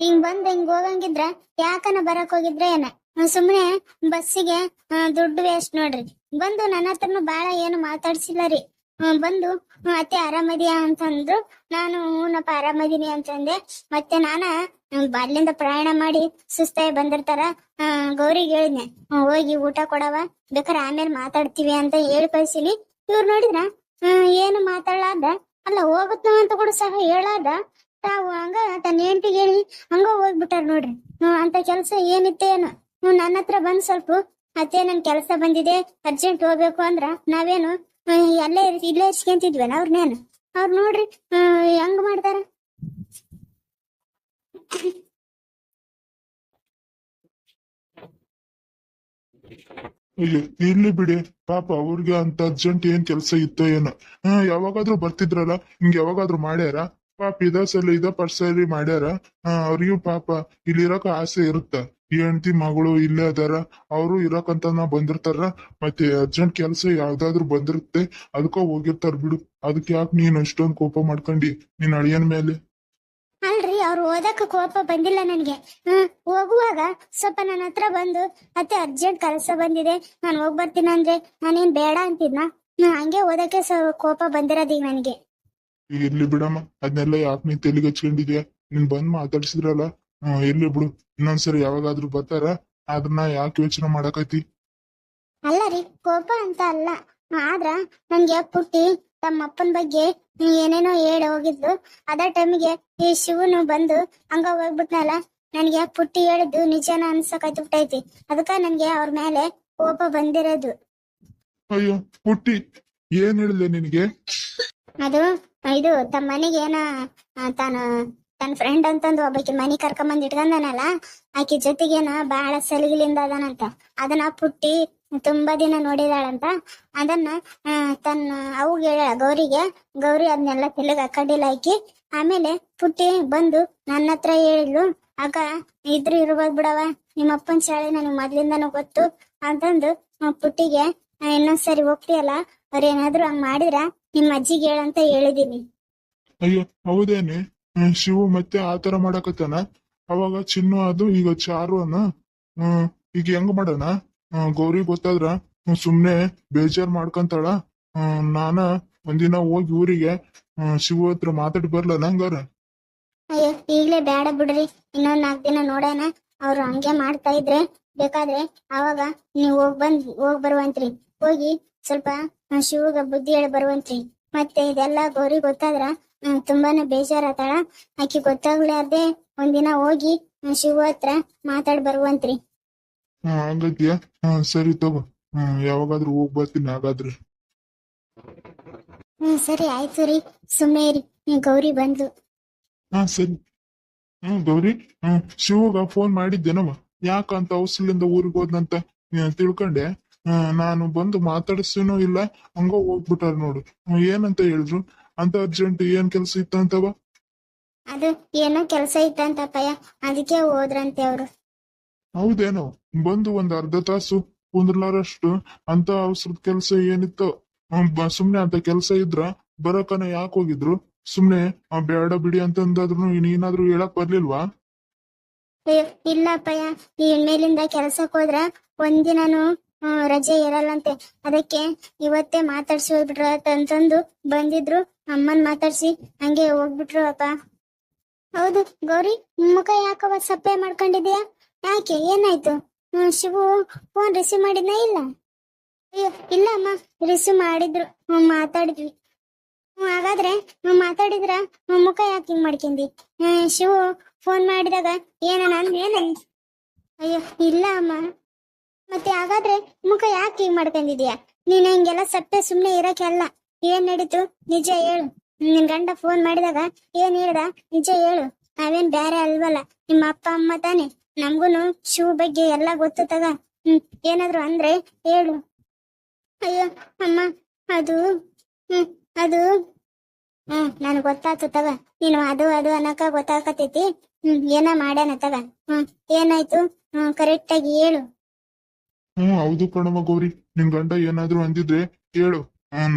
ಹಿಂಗ್ ಬಂದ್ ಹಿಂಗ್ ಹೋಗಂಗಿದ್ರ ಯಾಕನ ಬರಕ್ ಹೋಗಿದ್ರ ಏನ? ಸುಮ್ನೆ ಬಸ್ಸಿಗೆ ದುಡ್ಡು ವೇಸ್ಟ್ ನೋಡ್ರಿ. ಬಂದು ನನ್ನ ಹತ್ರನು ಬಾಳ ಏನು ಮಾತಾಡ್ಸಿಲ್ಲ ರೀ. ಬಂದು ಅತ್ತೆ ಆರಾಮದಿಯಾ ಅಂತಂದ್ರು. ನಾನು ಹೂನಪ್ಪ ಆರಾಮದೀನಿ ಅಂತಂದೆ. ಮತ್ತೆ ನಾನ ಬಾಲ್ಯಿಂದ ಪ್ರಯಾಣ ಮಾಡಿ ಸುಸ್ತಾಗಿ ಬಂದಿರ್ತಾರ. ಗೌರಿಗೆ ಹೇಳಿದ್ನೆ. ಹೋಗಿ ಊಟ ಕೊಡವ. ಬೇಕಾದ್ರೆ ಆಮೇಲೆ ಮಾತಾಡ್ತೀವಿ ಅಂತ ಹೇಳಿ ಕಳ್ಸಿನಿ ಇವ್ರು ನೋಡಿದ್ರ ಏನು ಮಾತಾಡ್ಲಾರ್ದ? ಅಲ್ಲ ಹೋಗುತ್ತ ಅಂತ ಕೂಡ ಸಹ ಹೇಳಾದ ತಾವು ಹಂಗ ತನ್ನ ಹೆಂಡತಿಗೆ ಹೇಳಿ ಹಂಗ ಹೋಗ್ಬಿಟ್ಟಾರ ನೋಡ್ರಿ. ಹ್ಮ್ ಅಂತ ಕೆಲ್ಸ ಏನಿತ್ತೇನು ಹ್ಮ್ ನನ್ನ ಹತ್ರ ಬಂದ್ ಸ್ವಲ್ಪ ಅತ್ತೆ ನನ್ ಕೆಲ್ಸ ಬಂದಿದೆ ಅರ್ಜೆಂಟ್ ಹೋಗ್ಬೇಕು ಅಂದ್ರ ನಾವೇನು ಹ್ಮ್, ಇರ್- ಇಲ್ಲೇ ಇರ್ಸ್ಕೊಂತಿದ್ವಲ್ಲ ಅವ್ರನ್ನೇನು ಅವ್ರು ನೋಡ್ರಿ ಹೆಂಗ್ ಮಾಡ್ತಾರ? ಇರ್ಲಿ ಬಿಡಿ. ಪಾಪ ಅವ್ರಿಗೆ ಅಂತ ಅರ್ಜೆಂಟ್ ಏನ್ ಕೆಲ್ಸ ಇತ್ತೋ ಏನೋ. ಹ್ಮ್ ಯಾವಾಗಾದ್ರೂ ಬರ್ತಿದ್ರಲ್ಲ ಹಿಂಗ್ ಯಾವಾಗಾದ್ರೂ ಮಾಡ್ಯಾರ? ಪಾಪ ಇದ ಸಲ ಇದ ಪರ್ಸಲಿ ಮಾಡ್ಯಾರ ಅವ್ರಿಗೂ ಪಾಪ ಇಲ್ಲಿ ಇರಕ ಆಸೆ ಇರುತ್ತ. ಹೆಂಡತಿ, ಮಗಳು ಇಲ್ಲೇ ಅದಾರ, ಅವರು ಇರಕಂತ ಬಂದಿರ್ತಾರ, ಮತ್ತೆ ಅರ್ಜೆಂಟ್ ಕೆಲ್ಸ ಯಾವ್ದಾದ್ರು ಬಂದಿರುತ್ತೆ ಅದಕ್ಕ ಹೋಗಿರ್ತಾರ ಬಿಡು. ಅದಕ್ಕೆ ಯಾಕೆ ನೀನ್ ಅಷ್ಟೊಂದ್ ಕೋಪ ಮಾಡ್ಕೊಂಡಿ ನಿನ್ ಅಳಿಯನ್ ಮೇಲೆ? ಅಲ್ರಿ, ಅವ್ರು ಓದಕ್ಕೆ ಕೋಪ ಬಂದಿಲ್ಲ ನನ್ಗೆ. ಹ್ಮ್, ಹೋಗುವಾಗ ಸ್ವಲ್ಪ ನನ್ನ ಹತ್ರ ಬಂದು ಮತ್ತೆ ಅರ್ಜೆಂಟ್ ಕೆಲಸ ಬಂದಿದೆ, ನಾನು ಹೋಗ್ ಬರ್ತೀನಿ ಅಂದ್ರೆ ನಾನೇನ್ ಬೇಡ ಅಂತಿದ್ನ? ಹಂಗೆ ಓದಕ್ಕೆ ಸ್ವಲ್ಪ ಕೋಪ ಬಂದಿರೋದೀಗ ನನಗೆ. ಇರ್ಲಿ ಬಿಡಮ್ಮ ಅದನ್ನೆಲ್ಲ ಯಾಕೆ ನೀನ್ ತೆಲಿಗೆ ಹಚ್ಕೊಂಡಿದ್ಯಾ? ನೀನ್ ಬಂದ್ ಮಾತಾಡ್ಸಿದ್ರಲ್ಲ? ಇರ್ಲಿ ಬಿಡು. ಇನ್ನೊಂದ್ಸರಿ ಯಾವಾಗಾದ್ರೂ ಬರ್ತಾರ ಅದನ್ನ ಯಾಕೆ ಯೋಚನೆ ಮಾಡಕೈತಿ ಅಲ್ಲ ರೀ ಕೋಪ ಅಂತ ಅಲ್ಲ. ಆದ್ರ ನನ್ಗೆ ಪುಟ್ಟಿ ತಮ್ಮ ಅಪ್ಪನ ಬಗ್ಗೆ ಏನೇನೋ ಹೇಳಿ ಹೋಗಿದ್ಲು. ಅದ ಟೈಮ್ಗೆ ಈ ಶಿವನು ಬಂದು ಹಂಗ ಹೋಗ್ಬಿಟ್ನಲ್ಲ ನನ್ಗೆ ಪುಟ್ಟಿ ಹೇಳಿದ್ದು ನಿಜನ ಅನ್ಸಕೈತಿ ಬಿಟ್ಟೈತಿ. ಅದಕ್ಕ ನನ್ಗೆ ಅವ್ರ ಮೇಲೆ ಕೋಪ ಬಂದಿರೋದು. ಅಯ್ಯೋ ಪುಟ್ಟಿ ಏನ್ ಹೇಳಿದೆ ನಿನಗೆ? ಅದು ಇದು ತಮ್ಮ ಮನೆಗೆ ಏನ ತಾನು ತನ್ನ ಫ್ರೆಂಡ್ ಅಂತಂದು ಒಬ್ಬಾಕಿ ಮನಿ ಕರ್ಕೊಂಬಂದ್ ಇಟ್ಕೊಂಡನಲ್ಲ ಆಕಿ ಜೊತೆಗೇನ ಬಹಳ ಸಲಿಗಿಲಿಂದ ಅದನಂತ. ಅದನ್ನ ಪುಟ್ಟಿ ತುಂಬಾ ದಿನ ನೋಡಿದಾಳಂತ. ಅದನ್ನ ತನ್ನ ಅವ್ಗೆ ಹೇಳ, ಗೌರಿಗೆ, ಗೌರಿ ಅದನ್ನೆಲ್ಲ ತೆಲುಗ್ ಹಾಕೊಂಡಿಲ್ಲ ಆಕಿ. ಆಮೇಲೆ ಪುಟ್ಟಿ ಬಂದು ನನ್ನ ಹತ್ರ ಹೇಳಿದ್ಲು ಆಗ ಇದ್ರು ಇರ್ಬೋದ್ ಬಿಡವ ನಿಮ್ಮ ಅಪ್ಪನ ಶಾಲೆ ನನಗೆ ಮೊದ್ಲಿಂದನೂ ಗೊತ್ತು. ಅಂತಂದು ಪುಟ್ಟಿಗೆ ಇನ್ನೊಂದ್ಸರಿ ಹೋಗ್ತೀಯಲ್ಲ ಅವ್ರೇನಾದ್ರು ಹಂಗ್ ಮಾಡಿದ್ರ? ನಿಮ್ಮ ಅಜ್ಜಿಗೆ ಹೇಳಂತ ಹೇಳಿದೀನಿ. ಅಯ್ಯೋ ಹೌದೇನೆ? ಹ್ಮ್, ಶಿವು ಮತ್ತೆ ಆತರ ಮಾಡಕತ್ತಾನ? ಅವಾಗ ಚಿನ್ನು ಅದು ಈಗ ಚಾರು ಅನ್ನ ಹ್ಮ್ ಈಗ ಹೆಂಗ್ ಮಾಡೋಣ? ಹ್ಮ್, ಗೌರಿ ಗೊತ್ತಾದ್ರ? ಹ್ಮ್, ಸುಮ್ನೆ ಬೇಜಾರ್ ಮಾಡ್ಕೊಂತಾಳ? ಹ್ಮ್, ನಾನ ಒಂದಿನ ಹೋಗಿ ಊರಿಗೆ ಹ್ಮ್, ಶಿವು ಹತ್ರ ಮಾತಾಡಿ ಬರ್ಲ ಹಂಗಾರ? ಅಯ್ಯೋ ಈಗ್ಲೇ ಬೇಡ ಬಿಡ್ರಿ. ಇನ್ನೊಂದ್ ನಾಲ್ಕ್ ದಿನ ನೋಡೋಣ. ಅವ್ರು ಹಂಗೆ ಮಾಡ್ತಾ ಇದ್ರೆ ಬೇಕಾದ್ರೆ ಅವಾಗ ನೀವ್ ಹೋಗ್ ಬಂದ್ ಹೋಗ್ ಬರುವಂತ್ರಿ. ಹೋಗಿ ಸ್ವಲ್ಪ ಶಿವಗ ಬುದ್ಧಿ ಹೇಳಿ ಬರುವಂತ್ರಿ ಮತ್ತೆ ಇದೆಲ್ಲ ಗೌರಿ ಗೊತ್ತಾದ್ರ ತುಂಬಾನೇ ಬೇಜಾರಾತಾಳ ಆಕಿ ಗೊತ್ತಾಗ್ಲಾರ್ದೆ ಒಂದಿನ ಹೋಗಿ ಶಿವ ಹತ್ರ ಮಾತಾಡ್ ಬರುವಂತ್ರಿ. ಹ್ಮ್ ಸರಿ ತಗೋ. ಯಾವಾಗಾದ್ರೂ ಹೋಗ್ ಬರ್ತೀನಿ ಹಾಗಾದ್ರೆ. ಹ್ಮ್ ಸರಿ ಆಯ್ತು ರೀ. ಸುಮ್ಮನೆ ಹ್ಮ್, ಗೌರಿ ಬಂದ್ಲು. ಹಾ ಸರಿ. ಹ್ಮ್ ಗೌರಿ. ಹ್ಮ್ ಶಿವಗ ಫೋನ್ ಮಾಡಿದ್ದೇನವ? ಯಾಕಂತ ಔಸಲಿಂದ ಊರಿಗೆ ಹೋದ್ನಂತ? ತಿಳ್ಕೊಂಡೆ. ನಾನು ಬಂದು ಮಾತಾಡಿಸ್ತೀನೋ ಇಲ್ಲ ಹಂಗ ಹೋಗ್ಬಿಟ್ಟಾರ ನೋಡು. ಏನಂತ ಹೇಳಿದ್ರು? ಅಂತ ಅರ್ಜೆಂಟ್ ಏನ್ ಕೆಲ್ಸ ಇತ್ತಂತವ? ಅದು ಏನೋ ಕೆಲಸ ಇತ್ತಂತಪ್ಪಯ್ಯ ಅದಕ್ಕೆ ಹೋದ್ರಂತೆ ಅವರು. ಹೌದೇನೋ? ಬಂದು ಒಂದ್ ಅರ್ಧ ತಾಸು ಕುಂದ್ರಲಾರಷ್ಟು ಅಂತ ಅವಸರದ ಕೆಲ್ಸ ಏನಿತ್ತು? ಸುಮ್ನೆ ಅಂತ ಕೆಲಸ ಇದ್ರ ಬರಕನ ಯಾಕೆ ಹೋಗಿದ್ರು? ಸುಮ್ನೆ ಬೇಡ ಬಿಡಿ ಅಂತಂದಾದ್ರು ನೀನಾದ್ರೂ ಹೇಳಕ್ ಬರ್ಲಿಲ್ವಾ? ಇಲ್ಲಪ್ಪಯ್ಯ ಈ ಮೇಲಿಂದ ಕೆಲ್ಸಕ್ ಹೋದ್ರ ಒಂದಿನಾನು ಆ, ರಜೆ ಇರಲ್ಲಂತೆ. ಅದಕ್ಕೆ ಇವತ್ತೇ ಮಾತಾಡ್ಸಿ ಹೋಗ್ಬಿಟ್ರ ಅಂತಂದು ಬಂದಿದ್ರು. ಅಮ್ಮನ್ ಮಾತಾಡ್ಸಿ ಹಂಗೆ ಹೋಗ್ಬಿಟ್ರು ಅಪ್ಪ ಹೌದು ಗೌರಿ ಮುಖ ಯಾಕವ ಸಪ್ಪೆ ಮಾಡ್ಕೊಂಡಿದ್ಯಾ? ಯಾಕೆ ಏನಾಯ್ತು? ಹ್ಮ್, ಶಿವು ಫೋನ್ ರಿಸೀವ್ ಮಾಡಿದ್ನ ಇಲ್ಲ? ಇಲ್ಲ ಅಮ್ಮ ರಿಸೀವ್ ಮಾಡಿದ್ರು. ಹ್ಮ್, ಮಾತಾಡಿದ್ವಿ. ಹ್ಮ್, ಹಾಗಾದ್ರೆ ಹ್ಮ್, ಮಾತಾಡಿದ್ರ ಹ್ಮ್, ಮುಖ ಯಾಕೆ ಹಿಂಗ್ ಮಾಡ್ಕೊಂಡಿ ಹ್ಮ್, ಶಿವು ಫೋನ್ ಮಾಡಿದಾಗ ಏನ ನಾನು ಏನ ಅಯ್ಯೋ ಇಲ್ಲ ಅಮ್ಮ. ಮತ್ತೆ ಹಾಗಾದ್ರೆ ಮುಖ ಯಾಕೆ ಹಿಂಗ್ ಮಾಡ್ಕೊಂಡಿದ್ಯಾ ನೀನ್ ಹಿಂಗೆಲ್ಲ ಸಪ್ಪೆ ಸುಮ್ನೆ ಇರಕ್ಕೆಲ್ಲ ಏನ್ ನಡೀತು? ನಿಜ ಹೇಳು. ನಿನ್ ಗಂಡ ಫೋನ್ ಮಾಡಿದಾಗ ಏನ್ ಹೇಳ್ದ? ನಿಜ ಹೇಳು. ನಾವೇನ್ ಬೇರೆ ಅಲ್ವಲ್ಲ. ನಿಮ್ಮ ಅಪ್ಪ, ಅಮ್ಮ ತಾನೆ. ನಮ್ಗೂನು ಶೂ ಬಗ್ಗೆ ಎಲ್ಲ ಗೊತ್ತು ತಗ. ಹ್ಮ್, ಏನಾದ್ರು ಅಂದ್ರೆ ಹೇಳು. ಅಯ್ಯೋ, ಅಮ್ಮ, ಅದು, ಹ್ಮ್ ಅದು, ಹ್ಮ್ ನನ್ ಗೊತ್ತಾತು ತಗ. ನೀನು ಅದು ಅದು ಅನ್ನಕ ಗೊತ್ತಾಕತೈತಿ. ಹ್ಮ್, ಏನ ಮಾಡ್ಯಾನ ತಗ? ಹ್ಮ್, ಏನಾಯ್ತು? ಹ್ಮ್ ಕರೆಕ್ಟ್ ಆಗಿ ಹೇಳು. ಹ್ಮ್ ಹೌದು ಕಣವ ಗೌರಿ. ನಿನ್ ಗಂಡ ಏನಾದ್ರು ಅಂದಿದ್ರೆ ಹೇಳು.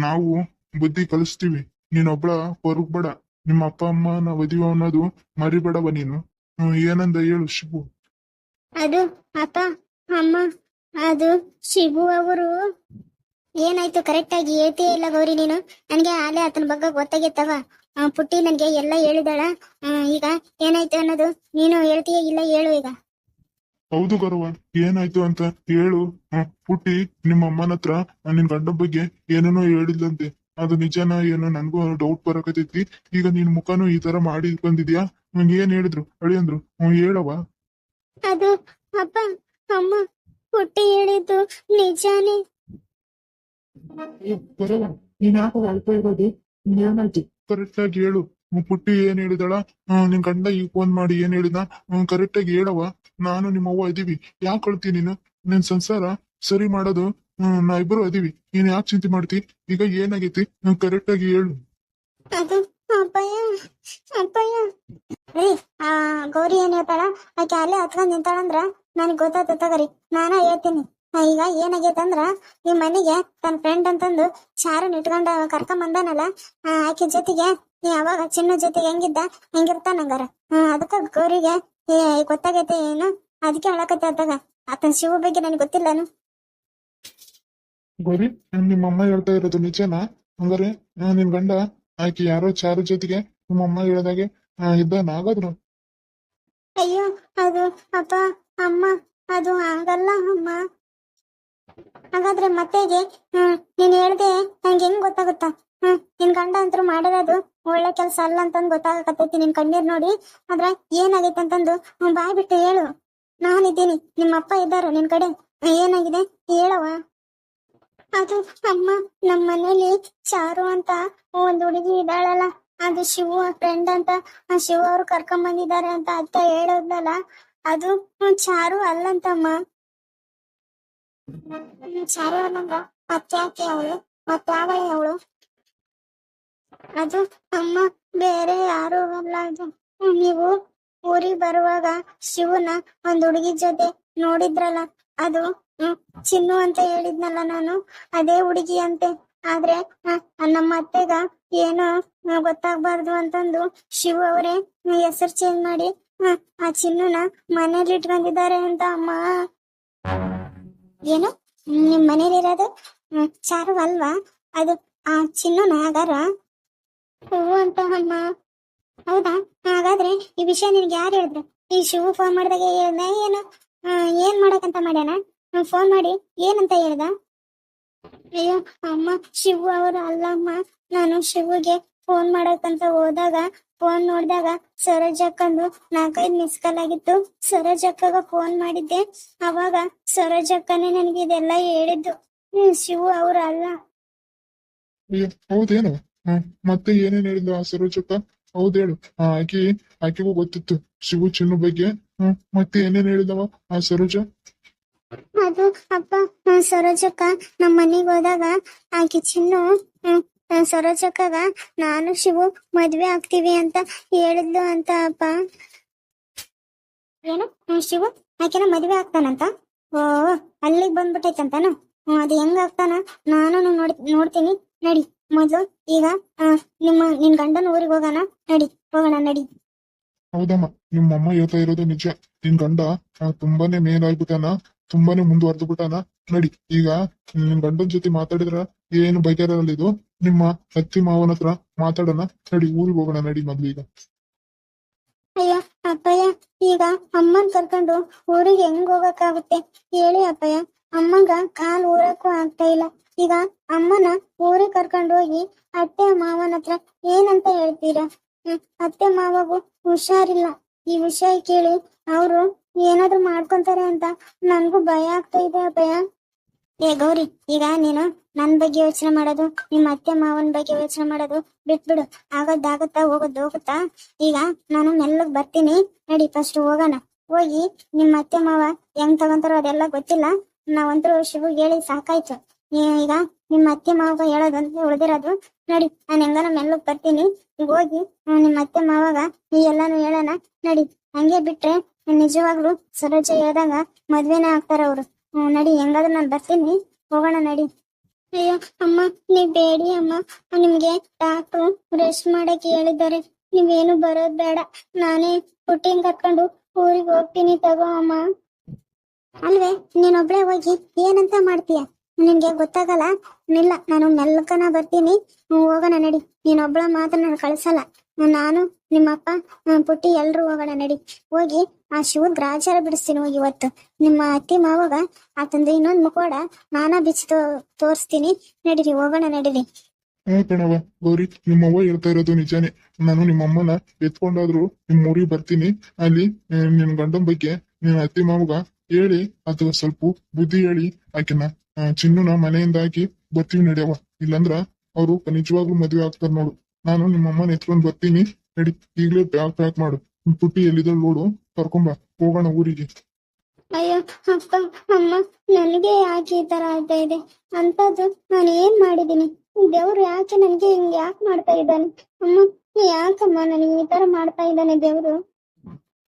ನಾವು ಬುದ್ಧಿ ಕಲಿಸ್ತೀವಿ. ನೀನೊಬ್ಳ ಹೊರಗ್ಬೇಡ ನಿಮ್ಮ ಅಪ್ಪ ಅಮ್ಮನ ಒದಿವ ಅನ್ನೋದು ಮರಿಬೇಡವ ನೀನು. ಏನಂದ ಹೇಳು ಶಿಬು ಅದು ಅಪ್ಪ, ಅಮ್ಮ, ಅದು ಶಿಬು ಅವರು. ಏನಾಯ್ತು? ಕರೆಕ್ಟ್ ಆಗಿ ಹೇಳ್ತೀಯ ಇಲ್ಲ ಗೌರಿ ನೀನು? ನನ್ಗೆ ಆಲೆ ಆತನ ಬಗ್ಗೆ ಗೊತ್ತಾಗಿತ್ತವ ಪುಟ್ಟಿ ನನ್ಗೆ ಎಲ್ಲ ಹೇಳಿದಾಳ. ಈಗ ಏನಾಯ್ತು ಅನ್ನೋದು ನೀನು ಹೇಳ್ತೀಯ ಇಲ್ಲ ಹೇಳು ಈಗ. ಹೌದು ಗೌರವ ಏನಾಯ್ತು ಅಂತ ಹೇಳು. ಪುಟ್ಟಿ ನಿಮ್ಮ ಅಮ್ಮನ ಹತ್ರ ನಿನ್ ಗಂಡ ಬಗ್ಗೆ ಏನೇನೋ ಹೇಳಿದ್ಲಂತೆ. ಅದು ನಿಜನಾ ಏನೋ ನನ್ಗೂ ಡೌಟ್ ಬರಕತೈತಿ ಈಗ ನಿನ್ ಮುಖನು ಈ ತರ ಮಾಡಿ ಬಂದಿದ್ಯಾ? ನಂಗೆ ಏನ್ ಹೇಳಿದ್ರು? ಅಳಿಯಂದ್ರು ಹ್ಮ್ ಹೇಳವ ಅದು ಅಪ್ಪ ಅಮ್ಮ ಪುಟ್ಟಿ ಹೇಳಿದ್ದು ನಿಜಾನೇ? ಗೌರವ ನೀನ್ ಯಾಕೆ ಅಳ್ತಾ ಇರೋದು? ಏನಾಯ್ತು ಕರೆಕ್ಟ್ ಆಗಿ ಹೇಳು. ಪುಟ್ಟಿ ಏನ್ ಹೇಳಿದಳ? ನಿನ್ ಗಂಡ ಈ ಫೋನ್ ಮಾಡಿ ಏನ್ ಹೇಳಿದ ಕರೆಕ್ಟ್ ಆಗಿ ಹೇಳವ ನಾನು ನಿಮ್ಮವ್ವ ಇದೀವಿ. ಯಾಕೆ ಕಳ್ತೀನಿ ನೀನು? ನಿನ್ ಸಂಸಾರ ಸರಿ ಮಾಡೋದು ನಾ ಇಬ್ರು ಅದೀವಿ. ನೀನ್ ಯಾಕೆ ಚಿಂತೆ ಮಾಡ್ತಿ? ಈಗ ಏನಾಗೈತಿ? ಕರೆಕ್ಟ್ ಆಗಿ ಹೇಳು. ಆ, ಗೌರಿ ಏನ್ ಹೇಳ್ತಾಳ? ಆಕೆ ಅಲ್ಲೇ ಹತ್ಕೊಂಡ್ ನಿಂತಾಳಂದ್ರ ನನಗ್ ಗೊತ್ತಾತ ತಗರಿ. ನಾನ ಹೇಳ್ತೀನಿ. ಈಗ ಏನಾಗೈತಂದ್ರ ಈ ಮನೆಗೆ ತನ್ನ ಫ್ರೆಂಡ್ ಅಂತಂದು ಶಾರನ್ ಇಟ್ಕೊಂಡ ಕರ್ಕೊಂಡ್ ಬಂದಾನಲ್ಲ ಆಕೆ ಜೊತೆಗೆ ಈ ಅವಾಗ ಚಿನ್ನ ಜೊತೆ ಹೆಂಗಿದ್ದ? ಹಂಗಿರ್ತಾನಂಗಾರ ಅದಕ್ಕ ಗೌರಿಗೆ ಏ, ಗೊತ್ತಾಗೈತೆ ಏನು? ಅದಕ್ಕೆ ಹೇಳಕತ್ತೆ ಅದಾಗ ಆತನ ಶಿವ ಬಗ್ಗೆ ನನಗೆ ಗೊತ್ತಿಲ್ಲನು? ಗೌರಿ ನಿಮ್ಮ ಅಮ್ಮ ಹೇಳ್ತಾ ಇರೋದು ನಿಜನಾ? ಹಂಗಾರೆ ನಿನ್ ಗಂಡ ಆಕಿ ಯಾರೋ ಚಾರ ಜೊತೆಗೆ ನಿಮ್ಮ ಅಮ್ಮ ಹೇಳದಾಗೆ ಇದ್ದಾನ ಹಾಗಾದ್ರು? ಅಯ್ಯೋ ಅದು ಅಪ್ಪ ಅಮ್ಮ ಅದು ಹಂಗಲ್ಲ ಅಮ್ಮ. ಹಾಗಾದ್ರೆ ಮತ್ತೆಗೆ ಹ್ಮ್ ನೀನ್ ಹೇಳ್ದೆ ನಂಗೆ ಹೆಂಗ್ ಗೊತ್ತಾಗುತ್ತಾ? ಹ್ಮ್ ನಿನ್ ಗಂಡ ಅಂತೂ ಮಾಡಿರೋದು ಒಳ್ಳೆ ಕೆಲ್ಸ ಅಲ್ಲ ಅಂತಂದ್ ಗೊತ್ತಾಗಕತ್ತೈತಿ ನಿನ್ ಕಣ್ಣೀರ್ ನೋಡಿ. ಆದ್ರೆ ಏನಾಗೈತೆ ಅಂತಂದು ಬಾಯ್ ಬಿಟ್ಟು ಹೇಳು. ನಾನಿದ್ದೀನಿ ನಿಮ್ಮ ಅಪ್ಪ ಇದ್ದಾರ ನಿನ್ ಕಡೆ. ಏನಾಗಿದೆ? ಹೇಳವ ಅದು ಅಮ್ಮ ನಮ್ಮ ಮನೇಲಿ ಚಾರು ಅಂತ ಒಂದ್ ಹುಡುಗಿ ಇದ್ದಾಳಲ್ಲ, ಅದು ಶಿವು ಫ್ರೆಂಡ್ ಅಂತ. ಶಿವ ಅವ್ರು ಕರ್ಕೊಂಡ್ ಬಂದಿದ್ದಾರೆ ಅಂತ ಅತ್ತ ಹೇಳೋದ್ನಲ್ಲ, ಅದು ಚಾರು ಅಲ್ಲಂತಮ್ಮ. ಚಾರು ಅಲ್ಲಂದ ಮತ್ತೆ ಯಾಕೆ ಅವಳು, ಮತ್ತೆ ಅವಳು? ಅದು ಅಮ್ಮ ಬೇರೆ ಯಾರು ಅಲ್ಲ ಅದು ನೀವು ಊರಿಗೆ ಬರುವಾಗ ಶಿವನ ಒಂದ್ ಹುಡುಗಿ ಜೊತೆ ನೋಡಿದ್ರಲ್ಲ ಅದು ಚಿನ್ನು ಅಂತ ಹೇಳಿದ್ನಲ್ಲ ನಾನು ಅದೇ ಹುಡುಗಿ ಅಂತೆ ಆದ್ರೆ ನಮ್ಮ ಅತ್ತೆಗ ಏನೋ ಗೊತ್ತಾಗ್ಬಾರ್ದು ಅಂತಂದು ಶಿವ ಅವರೇ ಹೆಸರು ಚೇಂಜ್ ಮಾಡಿ ಆ, ಚಿನ್ನುನ ಮನೇಲಿ ಇಟ್ಕೊಂಡಿದ್ದಾರೆ ಅಂತ ಅಮ್ಮ. ಏನು? ನಿಮ್ ಮನೇಲಿ ಇರೋದು ಚಾರು ಅಲ್ವಾ? ಅದು ಆ ಚಿನ್ನುನ ಆಗಾರ ಹೂ ಅಂತ ಹೌದಾ? ಹಾಗಾದ್ರೆ ಈ ವಿಷಯ ನಿನ್ಗೆ ಯಾರು ಹೇಳಿದ್ರು? ಈ ಶಿವು ಫೋನ್ ಮಾಡಿದಾಗ ಹೇಳ್ದ ಏನು? ಏನ್ ಮಾಡಕಂತ ಮಾಡ್ಯಾನ? ಫೋನ್ ಮಾಡಿ ಏನಂತ ಹೇಳ್ದ? ಅಯ್ಯೋ, ಅಮ್ಮ, ಶಿವು ಅವರು ಅಲ್ಲಮ್ಮ ನಾನು ಶಿವಗೆ ಫೋನ್ ಮಾಡಕ್ಕಂತ ಹೋದಾಗ ಫೋನ್ ನೋಡಿದಾಗ ಸರೋಜ್ ಅಕ್ಕಂದು ನಾಲ್ಕೈದು ಮಿಸ್ ಕಾಲ್ ಆಗಿತ್ತು. ಸರೋಜ್ ಅಕ್ಕಗ ಫೋನ್ ಮಾಡಿದ್ದೆ. ಅವಾಗ ಸರೋಜ್ ಅಕ್ಕನೇ ನನಗೆ ಇದೆಲ್ಲ ಹೇಳಿದ್ದು. ಶಿವು ಅವರು ಅಲ್ಲ. ಹೌದೇನು? ಹ್ಮ್. ಮತ್ತೆ ಏನೇನ್ ಹೇಳಿದ್ಲು ಆ ಸರೋಜಕ್ಕ? ಹೌದ್ ಹೇಳು. ಆಕಿ ಆಕಿಗೂ ಗೊತ್ತಿತ್ತು ಶಿವು ಚಿನ್ನು ಬಗ್ಗೆ. ಹ್ಮ್. ಮತ್ತೆ ಏನೇನ್ ಹೇಳಿದವ ಆ ಸರೋಜ? ಅದು ಅಪ್ಪ ಆ, ಸರೋಜಕ್ಕ ನಮ್ಮ ಮನೆಗ್ ಹೋದಾಗ ಆಕೆ ಚಿನ್ನು ಸರೋಜಕ್ಕಗ ನಾನು ಶಿವು ಮದ್ವೆ ಆಗ್ತೀವಿ ಅಂತ ಹೇಳಿದ್ಲು ಅಂತ ಅಪ್ಪ. ಏನು? ಶಿವು ಆಕೆನ ಮದ್ವೆ ಆಗ್ತಾನಂತ? ಓ ಅಲ್ಲಿಗೆ ಬಂದ್ಬಿಟ್ಟೈತಂತಾನ? ಅದು ಹೆಂಗ ಆಗ್ತಾನ ನಾನು ನೋಡಿ ನೋಡ್ತೀನಿ. ನಡಿ. ಮೊದ್ಲು ಈಗ ನಿಮ್ಮ ನಿನ್ ಗಂಡನ ಊರಿಗೆ ಹೋಗೋಣ ನಡಿ ಹೋಗೋಣ ನಡಿ. ಹೌದಮ್ಮ ನಿಮ್ಮಮ್ಮ ಹೇಳ್ತಾ ಇರೋದು ನಿಜ. ನಿನ್ ಗಂಡ ತುಂಬಾನೇ ಮೇಲಾಗ್ಬಿಟ್ಟಾನ ತುಂಬಾನೇ ಮುಂದುವರೆದು ಬಿಟ್ಟಾನ ನಡಿ. ಈಗ ನಿನ್ ಗಂಡನ ಜೊತೆ ಮಾತಾಡಿದ್ರ ಏನು ಬಗೆಹರಲ್ಲ ಇದು? ನಿಮ್ಮ ಅತ್ತಿ ಮಾವನ ಹತ್ರ ಮಾತಾಡೋಣ ನಡಿ ಊರಿಗೆ ಹೋಗೋಣ ನಡಿ ಮೊದ್ಲು ಈಗ. ಅಯ್ಯ ಅಪ್ಪಯ್ಯ ಈಗ ಅಮ್ಮನ್ ಕರ್ಕೊಂಡು ಊರಿಗೆ ಹೆಂಗ್ ಹೋಗಕ್ಕಾಗುತ್ತೆ? ಹೇಳಿ ಅಪ್ಪಯ್ಯ ಅಮ್ಮಂಗ ಕಾಲ್ ಊರಕ್ಕೂ ಆಗ್ತಾ ಇಲ್ಲ. ಈಗ ಅಮ್ಮನ ಊರಿಗೆ ಕರ್ಕೊಂಡು ಹೋಗಿ ಅತ್ತೆ ಮಾವನ ಹತ್ರ ಏನಂತ ಹೇಳ್ತೀರಾ? ಅತ್ತೆ ಮಾವಗೂ ಹುಷಾರಿಲ್ಲ. ಈ ವಿಷಯ ಕೇಳಿ ಅವರು ಏನಾದ್ರು ಮಾಡ್ಕೊಂತಾರೆ ಅಂತ ನನ್ಗೂ ಭಯ ಆಗ್ತಾ ಇದೆ ಭಯ ಏ ಗೌರಿ, ಈಗ ನೀನು ನನ್ ಬಗ್ಗೆ ಯೋಚನೆ ಮಾಡೋದು ನಿಮ್ಮ ಅತ್ತೆ ಮಾವನ ಬಗ್ಗೆ ಯೋಚನೆ ಮಾಡೋದು ಬಿಟ್ಬಿಡು. ಆಗೋದಾಗುತ್ತಾ ಹೋಗೋದ್ ಹೋಗುತ್ತಾ? ಈಗ ನಾನು ಮೆಲ್ಲಗ್ ಬರ್ತೀನಿ. ನಡಿ ಫಸ್ಟ್ ಹೋಗೋಣ. ಹೋಗಿ ನಿಮ್ಮ ಅತ್ತೆ ಮಾವ ಹೆಂಗ್ ತಗೊಂತಾರೋ ಅದೆಲ್ಲ ಗೊತ್ತಿಲ್ಲ. ನಾವಂತೂ ಶಿವು ಹೇಳಿ ಸಾಕಾಯ್ತು. ಈಗ ನಿಮ್ಮ ಅತ್ತೆ ಮಾವ ಹೇಳೋದಂತ ಉಳಿದಿರೋದು ನಡಿ, ನಾನು ಹೆಂಗ ಮೆಲ್ಲಗ್ ಬರ್ತೀನಿ. ಈಗ ಹೋಗಿ ನಿಮ್ಮ ಅತ್ತೆ ಮಾವಾಗ ಈ ಎಲ್ಲಾನು ಹೇಳೋಣ. ನಡಿ, ಹಂಗೆ ಬಿಟ್ರೆ ನಿಜವಾಗ್ಲು ಸರೋಜ ಹೇಳ್ದಾಗ ಮದ್ವೆನೇ ಆಗ್ತಾರ ಅವ್ರು. ನಡಿ, ಹೆಂಗಾದ್ರೂ ನಾನು ಬರ್ತೀನಿ. ಹೋಗೋಣ, ನಡಿ. ಅಯ್ಯೋ, ಅಮ್ಮ, ನೀವ್ ಬೇಡಿ, ಅಮ್ಮ. ನಿಮ್ಗೆ ಡಾಕ್ಟ್ರು ರೆಸ್ಟ್ ಮಾಡಕ್ಕೆ ಹೇಳಿದ್ದಾರೆ. ನೀವೇನು ಬರೋದ್ ಬೇಡ. ನಾನೇ ಪುಟ್ಟಿನ್ ಕರ್ಕೊಂಡು ಊರಿಗೆ ಹೋಗ್ತೀನಿ ತಗೋ, ಅಮ್ಮ. ಅಲ್ವೇ, ನೀನೊಬ್ಳೆ ಹೋಗಿ ಏನಂತ ಮಾಡ್ತೀಯ? ನಿನ್ಗೆ ಗೊತ್ತಾಗಲ್ಲ? ನಿಲ್ಲ, ನಾನು ಮೆಲ್ಲಕನ ಬರ್ತೀನಿ. ಹೋಗೋಣ ನಡಿ. ನೀನೊಬ್ಳ ಮಾತ್ರ ನಾನು ಕಳ್ಸಲ್ಲ. ನಾನು ನಿಮ್ಮಪ್ಪ ಪುಟ್ಟಿ ಎಲ್ರು ಹೋಗೋಣ ನಡಿ. ಹೋಗಿ ಆ ಶಿವನ್ ಗ್ರಾಚಾರ ಬಿಡಿಸ್ತೀನಿ ಹೋಗಿ ಇವತ್ತು. ನಿಮ್ಮ ಅತ್ತಿ ಮಾವಾಗ ಆತಂದು ಇನ್ನೊಂದ್ ಮುಖೋಡ ನಾನಾ ಬಿಚ್ಚಿ ತೋರಿಸ್ತೀನಿ. ನಡೀರಿ, ಹೋಗೋಣ ನಡೀರಿ. ಕಣವ ಗೌರಿ, ನಿಮ್ಮವ್ವ ಹೇಳ್ತಾ ಇರೋದು ನಿಜಾನೇ. ನಾನು ನಿಮ್ಮಮ್ಮನ ಎತ್ಕೊಂಡಾದ್ರು ನಿಮ್ ಊರಿಗೆ ಬರ್ತೀನಿ. ಅಲ್ಲಿ ನಿನ್ ಗಂಡನ್ ಬಗ್ಗೆ ನಿನ್ ಅತ್ತಿ ಮಾವಗ ಹೇಳಿ ಅಥವಾ ಸ್ವಲ್ಪ ಬುದ್ಧಿ ಹೇಳಿ, ಆಕೆನ ಚಿನ್ನುನ ಮನೆಯಿಂದ ಹಾಕಿ ಬರ್ತೀವಿ ನಡೆಯವ. ಇಲ್ಲಂದ್ರ ಅವರು ನಿಜವಾಗ್ಲೂ ಮದ್ವೆ ಆಗ್ತಾರ ನೋಡು. ನಾನು ನಿಮ್ಮಮ್ಮನ ಎತ್ಕೊಂಡ್ ಬರ್ತೀನಿ. ನಡಿ ಈಗ್ಲೇ ಬ್ಯಾಗ್ ಪ್ಯಾಕ್ ಮಾಡು. ನಿಮ್ ಪುಟ್ಟಿ ಎಲ್ಲಿದ್ರು ನೋಡು. ಕರ್ಕೊಂಬ ಹೋಗೋಣ ಊರಿಗೆ. ಅಯ್ಯೋ ಅಪ್ಪ ಅಮ್ಮ ನನಗೆ ಯಾಕೆ ಈ ತರ ಆಗ್ತಾ ಇದೆ? ಅಂತದ್ದು ನಾನು ಏನ್ ಮಾಡಿದೀನಿ? ದೇವ್ರು ಯಾಕೆ ನನ್ಗೆ ಹಿಂಗ್ ಯಾಕೆ ಮಾಡ್ತಾ ಇದ್ದಾನೆ? ಅಮ್ಮ ಯಾಕಮ್ಮ ನನಗೆ ಈ ತರ ಮಾಡ್ತಾ ಇದ್ದಾನೆ ದೇವ್ರು?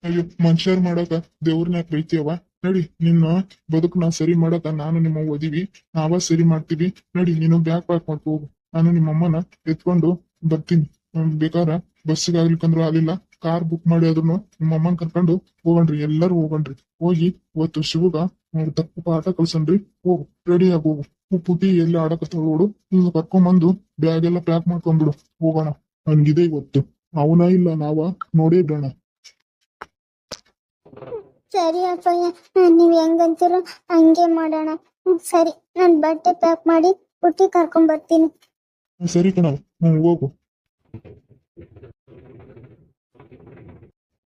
ಅಯ್ಯೋ ಮನುಷ್ಯರ್ ಮಾಡಕ ದೇವ್ರನ್ನ ಬೈತೀಯವ ನಡಿ, ನಿನ್ನ ಬದುಕನ್ನ ಸರಿ ಮಾಡಕ ನಾನು ನಿಮ್ಮ ಓದಿವಿ ನಾವ ಸರಿ ಮಾಡ್ತೀವಿ. ನಡಿ, ನೀನು ಬ್ಯಾಗ್ ಪ್ಯಾಕ್ ಮಾಡ್ಕೊ ಹೋಗು. ನಾನು ನಿಮ್ಮ ಅಮ್ಮನ ಎತ್ಕೊಂಡು ಬರ್ತೀನಿ. ಬೇಕಾರ ಬೇಕಾರ ಬಸ್ಸಿಗಾಗ್ಲಿಕ್ಕಂದ್ರೂ ಆಗಲಿಲ್ಲ. ಕಾರ್ ಬುಕ್ ಮಾಡಿ ಆದ್ರೂ ನಿಮ್ಮ ಅಮ್ಮನ್ ಕರ್ಕೊಂಡು ಹೋಗಣ್ರಿ, ಎಲ್ಲರೂ ಹೋಗಣ್ರಿ. ಹೋಗಿ ಇವತ್ತು ಶಿವಗ ತಪ್ಪು ಪಾಠ ಕಲ್ಸನ್ರಿ ಹೋಗು ರೆಡಿ ಆಗಿ ಪುಟಿ ಎಲ್ಲ ಆಡಕತ್ತ ನೋಡು. ಕರ್ಕೊಂಬಂದು ಬ್ಯಾಗ್ ಎಲ್ಲ ಪ್ಯಾಕ್ ಮಾಡ್ಕೊಂಡ್ಬಿಡು. ಹೋಗೋಣ. ನನ್ಗಿದೆ ಇವತ್ತು. ಅವನ ಇಲ್ಲ ನಾವ, ನೋಡೇ ಬಿಡೋಣ ಸರಿ ಅಪ್ಪಯ್ಯ. ನೀವ್ ಹೆಂಗಂತೀರೋ ಹಂಗೆ ಮಾಡೋಣ. ಸರಿ. ನಾನ್ ಬಟ್ಟೆ ಪ್ಯಾಕ್ ಮಾಡಿ ಹುಟ್ಟಿ ಕರ್ಕೊಂಡ್ ಬರ್ತೀನಿ. ಸರಿ ಕಣ. ಹ್ಮ್ ಹೋಗು.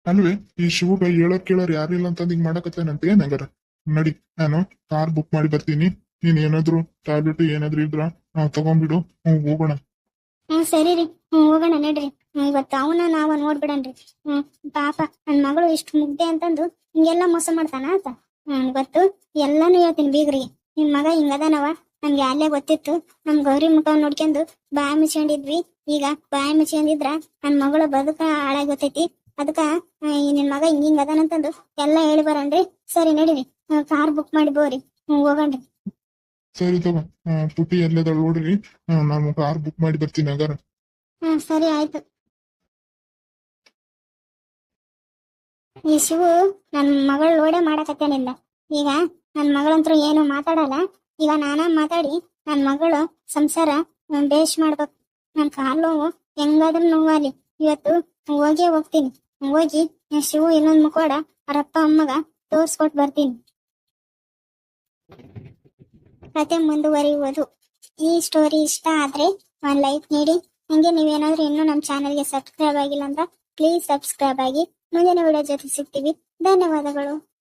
ಅಲ್ವೇ ಈ ಶಿವಗ ಹೇಳೋರ್ ಕೇಳೋರ್ ಯಾರಿಲ್ಲ ಅಂತ ಹಿಂಗ್ ಮಾಡಕತ್ತೇನಂತ ಏನಾಗಾರ ನಡಿ ನಾನು ಕಾರ್ ಬುಕ್ ಮಾಡಿ ಬರ್ತೀನಿ. ನೀನ್ ಏನಾದ್ರು ಟ್ಯಾಬ್ಲೆಟ್ ಏನಾದ್ರು ಇದ್ರ ನಾವ್ ತಗೊಂಡ್ಬಿಡು. ಹ್ಮ್ ಹೋಗೋಣ. ಹ್ಮ್ ಸರಿ ರೀ. ಹ್ಮ್ ಹೋಗೋಣ ನಡ್ರಿ. ಇವತ್ತು ಅವನ ನಾವ ನೋಡ್ಬಿಡನ್ರಿ. ಹ್ಮ್ ಪಾಪ ನನ್ ಮಗಳು ಇಷ್ಟು ಮುಗ್ದೆ ಅಂತಂದು ಹಿಂಗೆಲ್ಲ ಮೋಸ ಮಾಡ್ತಾನ ಆತ? ಹ್ಮ್ ಗೊತ್ತು. ಎಲ್ಲಾನು ಹೇಳ್ತೀನಿ ಬೀಗ್ರಿಗೆ ನಿಮ್ ಮಗ ಹಿಂಗದಾನವ. ನಮ್ಗೆ ಅಲ್ಲೇ ಗೊತ್ತಿತ್ತು. ನಮ್ ಗೌರಿ ಮುಖ ನೋಡ್ಕೊಂಡು ಬಾಯಿ ಮುಚ್ಕೊಂಡಿದ್ವಿ. ಈಗ ಬಾಯಿ ಮುಚ್ಕೊಂಡಿದ್ರ ನನ್ ಮಗಳ ಬದುಕ ಹಾಳಾಗಿ ಗೊತ್ತೈತಿ ಅದಕ್ಕ ನಿನ್ ಮಗ ಹಿಂಗ ಹಿಂಗ್ ಅದಾನಂತಂದು ಎಲ್ಲಾ ಹೇಳಿ ಬರನ್ರಿ ಸರಿ ನಡೀರಿ. ಕಾರ್ ಬುಕ್ ಮಾಡಿ ಬೋರಿ ಹೋಗಣ್ರಿ. ಸರಿ ತಗೋ. ಆ, ಪುಟ್ಟಿ ಎಲ್ಲದಾಳ ನೋಡ್ರಿ. ನಾನು ಕಾರ್ ಬುಕ್ ಮಾಡಿ ಬರ್ತೀನಿ ಹಾಗಾರ. ಹ್ಮ್ ಸರಿ ಆಯ್ತು. ಈ ಶಿವು ನನ್ ಮಗಳ ಲೋಡೆ ಮಾಡಕತ್ತೇನಿಲ್ಲ ಈಗ ನನ್ ಮಗಳಂತೂ ಏನು ಮಾತಾಡಲ್ಲ. ಈಗ ನಾನ ಮಾತಾಡಿ ನನ್ ಮಗಳು ಸಂಸಾರ ಬೇಷ್ ಮಾಡ್ಬೇಕು. ನನ್ ಕಾಲು ನೋವು ಹೆಂಗಾದ್ರೂ ನೋವಲ್ಲಿ ಇವತ್ತು ಹೋಗೇ ಹೋಗ್ತೀನಿ. ಹೋಗಿ ಶಿವು ಇನ್ನೊಂದ್ ಮುಖೋಡ ಅವರಪ್ಪ ಅಮ್ಮಗ ತೋರ್ಸ್ಕೊಟ್ ಬರ್ತೀನಿ. ಕತೆ ಮುಂದುವರಿಯುವುದು. ಈ ಸ್ಟೋರಿ ಇಷ್ಟ ಆದ್ರೆ ಒಂದ್ ಲೈಕ್ ನೀಡಿ. ಹಂಗೆ ನೀವೇನಾದ್ರೂ ಇನ್ನೂ ನಮ್ಮ ಚಾನೆಲ್ಗೆ ಸಬ್ಸ್ಕ್ರೈಬ್ ಆಗಿಲ್ಲ ಅಂದ್ರೆ ಪ್ಲೀಸ್ ಸಬ್ಸ್ಕ್ರೈಬ್ ಆಗಿ. ಮುಂದಿನ ವಿಡಿಯೋ ಜೊತೆ ಸಿಗ್ತೀವಿ. ಧನ್ಯವಾದಗಳು.